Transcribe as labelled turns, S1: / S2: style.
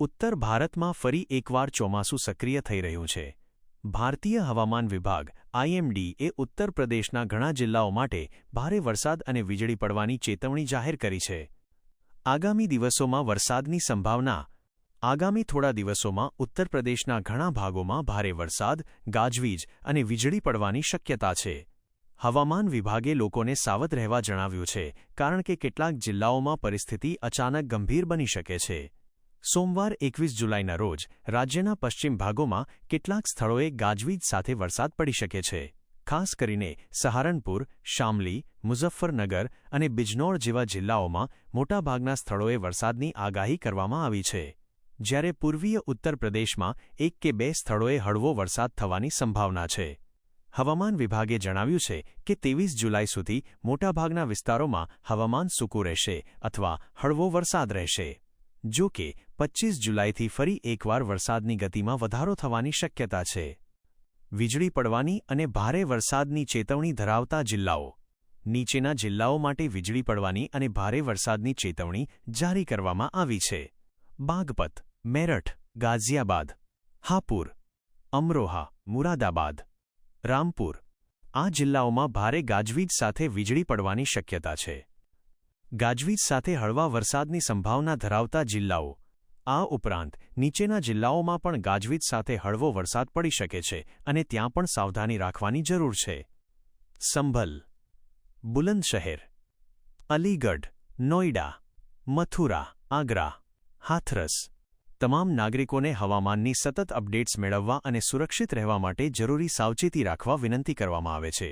S1: ઉત્તર ભારતમાં ફરી એકવાર ચોમાસું સક્રિય થઈ રહ્યું છે. ભારતીય હવામાન વિભાગ આઈએમડી એ ઉત્તર પ્રદેશના ઘણા જિલ્લાઓ માટે ભારે વરસાદ અને વીજળી પડવાની ચેતવણી જાહેર કરી છે. આગામી દિવસોમાં વરસાદની સંભાવના, આગામી થોડા દિવસોમાં ઉત્તર પ્રદેશના ઘણા ભાગોમાં ભારે વરસાદ, ગાજવીજ અને વીજળી પડવાની શક્યતા છે. હવામાન વિભાગે લોકોને સાવધ રહેવા જણાવ્યું છે, કારણ કે કેટલાક જિલ્લાઓમાં પરિસ્થિતિ અચાનક ગંભીર બની શકે છે. સોમવાર એકવીસ જુલાઈના રોજ રાજ્યના પશ્ચિમ ભાગોમાં કેટલાક સ્થળોએ ગાજવીજ સાથે વરસાદ પડી શકે છે. ખાસ કરીને સહારનપુર, શામલી, મુઝફ્ફરનગર અને બિજનોર જેવા જિલ્લાઓમાં મોટાભાગના સ્થળોએ વરસાદની આગાહી કરવામાં આવી છે. જ્યારે પૂર્વીય ઉત્તર પ્રદેશમાં એક કે બે સ્થળોએ હળવો વરસાદ થવાની સંભાવના છે. હવામાન વિભાગે જણાવ્યું છે કે ત્રેવીસ જુલાઈ સુધી મોટાભાગના વિસ્તારોમાં હવામાન સૂકું રહેશે અથવા હળવો વરસાદ રહેશે. જો કે પચ્ચીસ જુલાઈથી ફરી એકવાર વરસાદની ગતિમાં વધારો થવાની શક્યતા છે. વીજળી પડવાની અને ભારે વરસાદની ચેતવણી ધરાવતા જિલ્લાઓ. નીચેના જિલ્લાઓ માટે વીજળી પડવાની અને ભારે વરસાદની ચેતવણી જારી કરવામાં આવી છે. બાગપત, મેરઠ, ગાઝિયાબાદ, હાપુર, અમરોહા, મુરાદાબાદ, રામપુર. આ જિલ્લાઓમાં ભારે ગાજવીજ સાથે વીજળી પડવાની શક્યતા છે. ગાજવીજ સાથે હળવા વરસાદની સંભાવના ધરાવતા જિલ્લાઓ. આ ઉપરાંત, નીચેના જિલ્લાઓમાં પણ ગાજવીજ સાથે હળવો વરસાદ પડી શકે છે અને ત્યાં પણ સાવધાની રાખવાની જરૂર છે. સંભલ, બુલંદશહેર, અલીગઢ, નોઈડા, મથુરા, આગ્રા, હાથરસ, તમામ નાગરિકોને હવામાનની સતત અપડેટ્સ મેળવવા અને સુરક્ષિત રહેવા માટે જરૂરી સાવચેતી રાખવા વિનંતી કરવામાં આવે છે.